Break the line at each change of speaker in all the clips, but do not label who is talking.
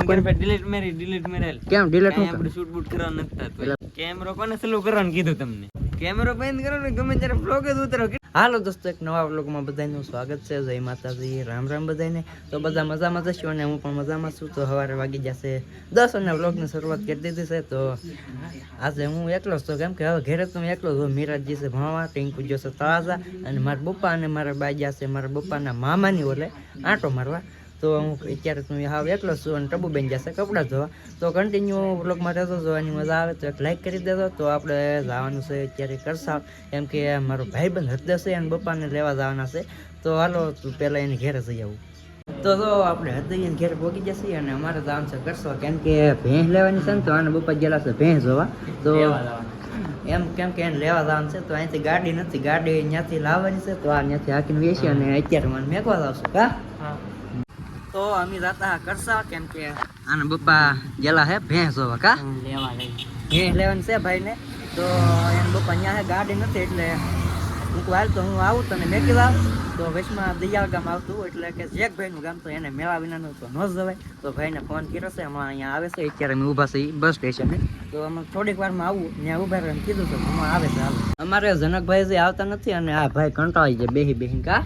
Delete મારી delete મારેલ.
કેમ? Delete
કાંઈ આપણે શૂટ બૂટ કરવા નથી થતું કેમેરો કોને સ્લો કરવાનું કીધું તમને? કેમેરો બંધ કરો ને ગમે ત્યારે બ્લોગ જ ઉતરો.
હાલો દોસ્તો એક નવા બ્લોગમાં બધાનું સ્વાગત છે. જય માતાજી રામ રામ બધાને. તો બધા મજામાં જશું અને હું પણ મજામાં છું. તો સવારે વાગી જશે. દસ અને બ્લોગની શરૂઆત કરી દીધી છે. તો આજે હું એકલો જ છું. કેમ કે હવે ઘરે તો હું એકલો જ છું મીરાજી છે ભણવા ટીંકુ જશે તળાજા અને મારા પપ્પા અને મારા બાઈ જશે મારા પપ્પાના મામાની ઓલે આંટો મારવા. તો હું અત્યારે હું હાવ એકલો છું અને ટબુબેન જશે કપડાં ધોવા. તો કન્ટિન્યુ વ્લોગમાં રહેતો જોવાની મજા આવે. તો એક લાઇક કરી દેજો. તો આપણે જવાનું છે અત્યારે કરશા કેમ કે મારો ભાઈબંધ હદ છે અને બપાને લેવા જવાના છે. તો હાલો તું પહેલાં એને ઘેરે જઈ આવું. તો જો આપણે હૃદય ઘેર પહોંચી જશે અને અમારે જવાનું છે કરશો કેમ કે ભેંસ લેવાની છે ને તો આને પપ્પા ગયેલા છે ભેંસ જોવા તો એમ કેમ કે એને લેવા જવાનું છે. તો અહીંથી ગાડી નથી. ગાડી ત્યાંથી લાવવાની છે. તો આ ત્યાંથી હાકીને બેસી અને અત્યારે મને મેકવા આવશું કા? તો અમે જતા કરશા કેમ કે આના બપ્પા ગેલા હે ભેંસ હોવા કા?
લેવા લઈ
ભેંસ લેવાની છે ભાઈને. તો એના બપ્પા અહીંયા હે ગાડી નથી એટલે હું વાર તો હું આવું તને મેકી લાવ. તો વચમાં દયાળ ગામ આવતું એટલે કે જેકભાઈનું ગામ તો એને મેળા વિનાનું તો ન જવાય. તો ભાઈને ફોન કર્યો છે હમણાં અહીંયા આવે છે અત્યારે અમે ઊભા છે બસ સ્ટેશને. તો અમે થોડીક વારમાં આવું ત્યાં ઊભા રહીને કીધું છે હમણાં આવે છે અમારે જનકભાઈ જે આવતા નથી અને આ ભાઈ કંટાળી જાય બેહી બેહી કા?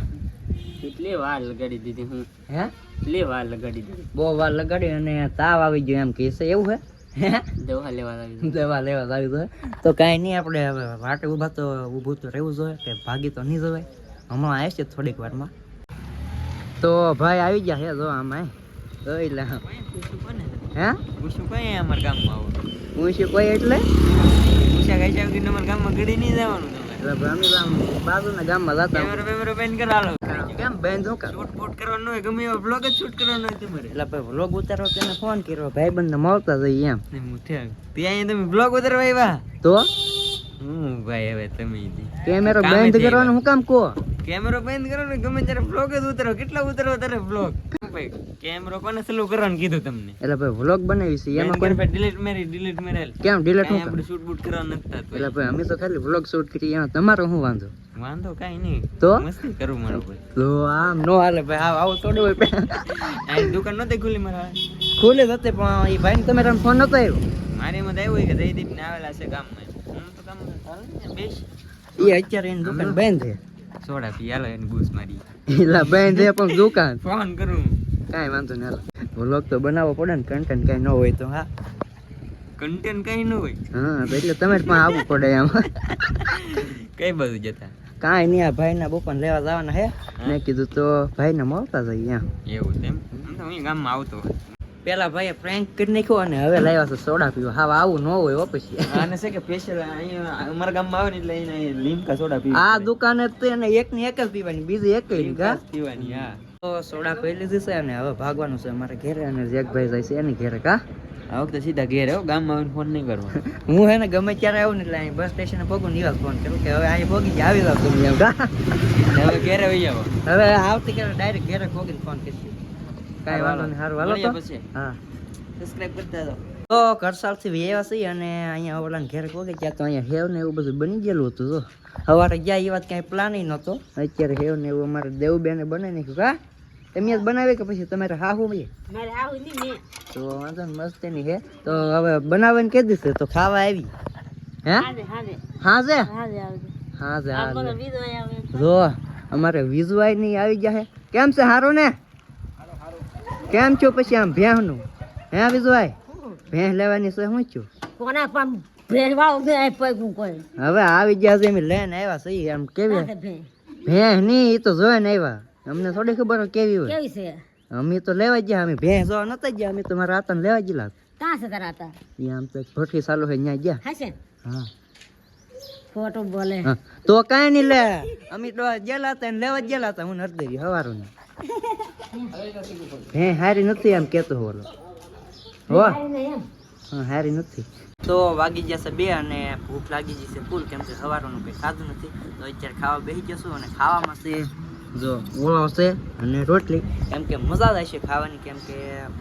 કેટલી વાર લગાડી દીધી હું.
હે?
કેટલી વાર લગાડી દીધી.
બહુ વાર લગાડી અને તાવ આવી ગયો એમ કહે છે એવું હે? હે?
દવા લેવા આવી
દવા લેવા આવી જોઈએ તો કાંઈ નહીં આપણે હવે વાટે ઊભા તો ઊભું તો રહેવું જોઈએ કે ભાગી તો નહીં જવાય. હમણાં આવશે થોડીક વારમાં. તો ભાઈ આવી ગયા હે જો આમાં તો એટલે હે.
કઈ અમારા ગામમાં આવું
હું શું કોઈ એટલે?
પૂછ્યા કઈ ચાવતી અમારા ગામમાં ગળી નહીં જવાનું
એટલે ભાઈ આમ બાજુના ગામમાં જતા
કરાલો
કેમ
શૂટ બૂટ કરવાનું હોય ગમે એવો બ્લોગ જ શૂટ કરવાનો હોય તમારે.
એટલે ભાઈ વ્લોગ ઉતારો તેને ફોન કર્યો ભાઈ બંધ મળતા જઈએ એમ.
ત્યાં તમે ઉતારવા આવ્યા?
તો?
હું ભાઈ હવે તમે
કેમેરો
કામે
બંધ કરવાનું હું કામ કહો?
કેમેરો બંધ કરો ને ગમે ત્યારે બ્લોગ જ ઉતારો. કેટલા ઉતારો તારે ભાઈ કેમેરો કોને સલું કરવાનું કીધું તમને?
એટલે ભાઈ વ્લોગ બનાવી છે એમાં કોઈ
ડિલીટ મારી ડિલીટ મારેલ.
કેમ ડિલેટ
આપણે શૂટ બૂટ કરવાનું
એટલે ભાઈ અમે તો ખાલી વ્લોગ શૂટ કરી એમાં તમારો શું વાંધો?
વાંધો કાંઈ નહીં.
તો?
મસ્તી કરું મારો ભાઈ.
તો આમ નો હાલે ભાઈ આવ આવું થોડું હોય.
આ દુકાન નહોતી ખુલી મારા
ખુલે જ હતી પણ એ ભાઈ તમે ફોન નતો આવ્યો
મારી એમાં આવ્યું કે જયદીપ ને આવેલા છે ગામમાં. હું તો ગામ બેસ.
એ અત્યારે એની દુકાન બંધ છે.
સોડા પી હાલો એને બૂસ મારી.
એટલે બંધ છે પણ દુકાન.
ફોન કરું.
કાંઈ વાંધો નહીં હાલો. વ્લોગ તો બનાવવો પડે ને કન્ટેન્ટ કઈ ન હોય તો હા.
કન્ટેન્ટ કઈ ન હોય.
હા એટલે તમે પણ આવવું પડે એમ.
કઈ બાજુ જતા?
કાંઈ નહીં આ ભાઈના બપોર લેવા જવાના હે. મેં કીધું તો ભાઈને મળતા જઈએ
એવું તેમ હું ગામમાં આવતો
પેલા ભાઈએ પ્રેન્ક કરી નાખ્યો અને હવે લાવ્યા છે સોડા પીવો. હા આવું ન હોય ઓફિસ.
આને છે કે સ્પેશિયલ અહીંયા અમારા ગામમાં આવે ને એટલે એને લીમકા સોડા પી
આ દુકાને તો એને એક ને એક જ પીવાની બીજી એક નહીં
પીવાની હા.
તો સોડા પી લીધી છે અને હવે ભાગવાનું છે અમારે ઘેરે અને જેકભાઈ જાય છે એની ઘેરે કા?
આ વખતે સીધા ઘેર આવો ગામમાં આવીને ફોન નહીં કરવાનો.
હું હે ને ગમે ત્યારે આવું ને એટલે અહીં બસ સ્ટેશન પગું નિવાસ ફોન કરું કે હવે અહીં પગી આવી જાવ તમે એમ.
હવે ઘેરે આવી જાવ
હવે આવતીકાલે ડાયરેક્ટ ઘેરે પગીને ફોન કરીશું. કાંઈ વાંધો નહીં સારું. હાલો તો.
પછી.
હા.
સબસ્ક્રાઇબ કરતા જાઓ
તો કરસાલથી વ્યવા છીએ અને અહીંયા ઓલાને ઘેરે પગે ત્યાં તો અહીંયા હેવ ને એવું બધું બની ગયેલું હતું તો સવારે ગયા એ વાત કાંઈ પ્લાન નહોતો. અત્યારે હેવ ને એવું અમારે દેવબેને બનાવી નાખ્યું કા તમે જ બનાવી કે પછી તમારે હા હું તો વાંધો ને મસ્ત એની હે. તો હવે બનાવીને કહી દીધું તો ખાવા આવી. હે? હા છે હા છે. હા જો અમારે વિઝવાય નહીં આવી ગયા હે. કેમ છે હારું ને? કેમ છો પછી આમ ભેંસનું? હે વિઝવાય ભેંસ લેવાની છે શું છું?
કોના પણ ભેરવાળો બે પૈકું કોઈ?
હવે આવી ગયા છે એમ લઈને આવ્યા છે આમ કેવી ભેંસ. નહીં એ તો જોઈ ને આવ્યા. અમને થોડી ખબર કેવી હોય.
કેવી છે?
અમે તો લેવા ગયા અમે ભેંસ જોવા નતા ગયા અમે તો મારા હાથને લેવા ગયેલા.
ક્યાં છે તારા હતા
એ આમ તો ભઠ્ઠી સાલો હોય ત્યાં ગયા.
હશે?
હા.
ફોટો બોલે.
તો કાંઈ નહીં લે. અમે તો ગયેલા હતા ને લેવા ગયેલા હતા હું નરદેવી ને હે હારી નથી એમ કેતો હોલો હો. હા હારી નથી. તો વાગી જશે બે અને ભૂખ લાગી જશે ફૂલ કેમ કે સવારનું કંઈ ખાધું નથી. તો અત્યારે ખાવા બેસી જશું અને ખાવામાં છે. જો ઓળો છે અને રોટલી. કેમ કે મજા જ આવશે ખાવાની કેમ કે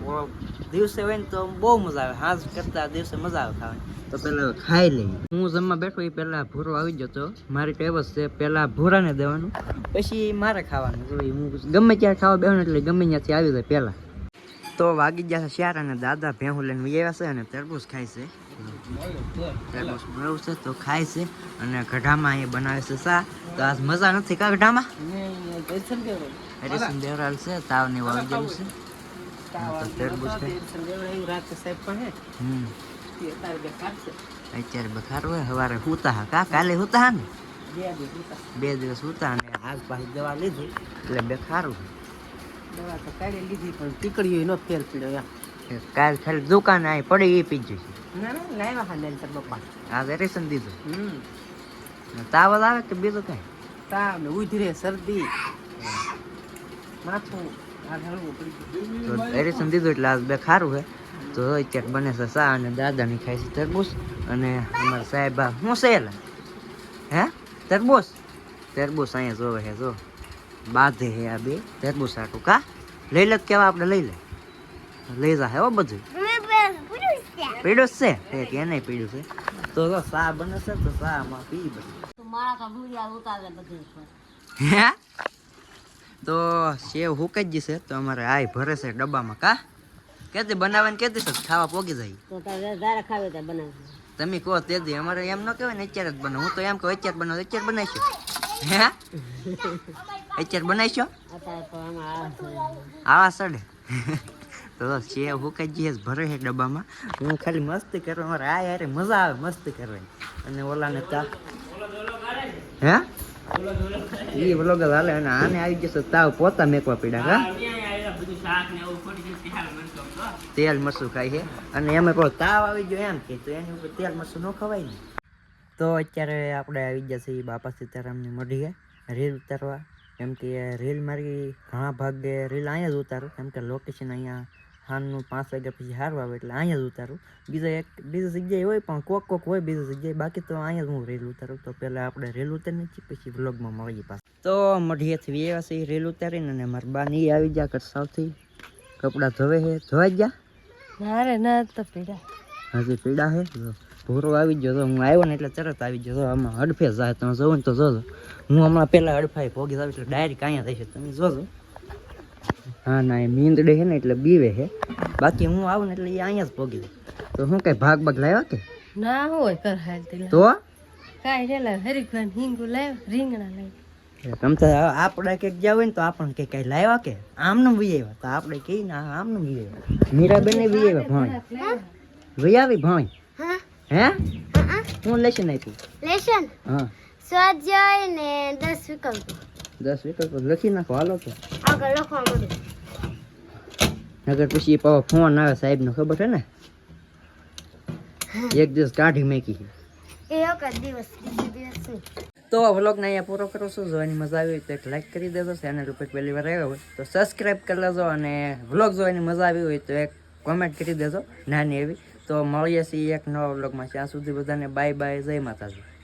ઓળો દિવસે હોય ને તો બહુ મજા આવે. હાજ કરતા દિવસે મજા આવે ખાવાની. તો પેલા ખાઈ લઈએ. હું જમવા બેઠો એ પહેલા ભૂરો આવી જતો મારી ટેવ છે પહેલા ભૂરાને દેવાનું. પછી મારે ખાવાનું. તો હું ગમે ત્યારે ખાવા બેહું ને એટલે ગમે ત્યાંથી આવી જાય પહેલા તો વાગી ગયા છે અને દાદા ભેહું લઈને આવ્યા અને તરબૂચ ખાય છે. તરબૂચ મળ્યું છે તો ખાય છે અને ગઢામાં અહીંયા બનાવે છે સા. તો આજ મજા નથી કા ગઢામાં? હરીસન દેવરાલ છે, તાવ ને વાવી ગયેલું છે. તો અત્યારે બખાર હોય, સવારે હુતા હા કા? કાલે હુતા બે દિવસ હુતા અને આજ દવા લીધી, એટલે બેખારું કાલ ખાલી દુકાન આવી પડી એ પી જશે. આ વેરેશન દીધું. હમ. જ આવે કે બીજું કઈ?
શરદી.
તો વેરેશન દીધું એટલે આજ બે ખારું છે તો અત્યારે બને છે સા અને દાદાની ખાય છે તરબૂસ અને અમારા સાહેબ આ શું છે હે? તરબૂસ તરબૂસ અહીંયા જોવે છે જો. બાંધે હે આ બે તરબૂચ સાટું કા? લઈ લે કેવા આપણે લઈ લે? લઈ જા હે બધું. પીડું છે. છે? કે નહીં પીડું છે. તો તો સા બને છે તો સામાં પી બને.
મારા કા ભૂરિયા ઉતારે બધું
હે? તો સેવ હુકાઈ જશે તો અમારે આય ભરે છે ડબ્બામાં કા? કેતી બનાવવાની કેતી છે? ખાવા પોગી જાય.
તો તારે ખાવે તો બનાવશે
તમે કહો તે દી અમારે એમ ન કહેવાય ને અત્યારે જ બનાવ. હું તો એમ કહું અત્યારે બનાવ અત્યારે બનાવીશું. હે? અત્યારે બનાવીશો? આવા સડે. તો છે હુકાઈ જઈએ ભરે છે ડબ્બામાં હું ખાલી મસ્તી કરવા મારે આ યારે મજા આવે મસ્તી કરવાની. અને ઓલાને તા હે? ઈ વ્લોગ હાલે અને આને આવી જશે તાવ પોતા મેકવા પીડા હા? તેલ મરચું ખાય છે. અને એમાં કહો તાવ આવી ગયો એમ કે તો એની ઉપર તેલ મરચું ન ખવાય ને. તો અત્યારે આપણે આવી ગયા એ બાપા સીતારામની મઢીએ રીલ ઉતારવા. કેમ કે રીલ મારી ઘણા ભાગે રીલ અહીંયા જ ઉતારું. કેમ કે લોકેશન અહીંયા સાંજનું પાંચ વાગ્યા પછી સારું આવે એટલે અહીંયા જ ઉતારું. બીજા એક બીજી જગ્યાએ હોય પણ કોક કોક હોય બીજી જગ્યાએ. બાકી તો અહીંયા જ હું રીલ ઉતારું. તો પહેલાં આપણે રીલ ઉતારી છીએ પછી વ્લોગમાં મળીએ પાછું. તો મઢીએથી વ્યવા છે રીલ ઉતારીને અને મારા બા નહીં આવી ગયા કરસાવથી કપડાં ધોવે છે. ધોવાઈ ગયા?
મારે ના તો પીડા.
હજી પીડા છે? ભૂરો આવી ગયો તો હું આવ્યો ને એટલે તરત આવી ગયો તો આમાં હડફે જાય તમે જોવો ને તો જોજો. હું હમણાં પહેલાં હડફાઈ ભોગી જાવ એટલે ડાયરેક્ટ અહીંયા થશે તમે જોજો. હા ના એ મીંદડે છે ને એટલે બીવે છે. બાકી હું આવું ને એટલે એ અહીંયા જ ભોગી તો શું કઈ ભાગ ભાગ લાવ્યા કે?
ના હોય કર હાલ તો કાઈ રે લાવ હિંગુ લાવ રીંગણા લાવ
તમ તો આપણે કંઈક જ્યાં હોય ને તો આપણે કંઈક કઈ લાવ્યા કે? આમનું વી આવ્યા. તો આપણે કહીએ ને આમનું વી આવ્યા. મીરાબેન ને વી આવ્યા ભણ વી આવી ભણ હે? હું? લેશન આપ્યું.
લેશન?
હા.
સ્વાધ્યાય ને દસ વિકલ્પ.
દસ વિકલ્પ. લખી નાખો હાલો તો.
આગળ લખવા માંડું
નગર પછી પાવા ફોન આવે સાહેબનો ખબર છે ને? એક દિવસ કાઢી મેકી
એ એક દિવસ દિવસ
તો વ્લોગ ને અહીંયા પૂરો કરો છું. જોવાની મજા આવી હોય તો એક લાઈક કરી દેજો. ચેનલ ઉપર પહેલી વાર આવ્યો હોય તો સબસ્ક્રાઈબ કરી લેજો અને વ્લોગ જોવાની મજા આવી હોય તો એક કોમેન્ટ કરી દેજો. નાની એવી. તો મળીએ છીએ એક નવા બ્લોગમાં ત્યાં સુધી બધાને બાય બાય જય માતાજી.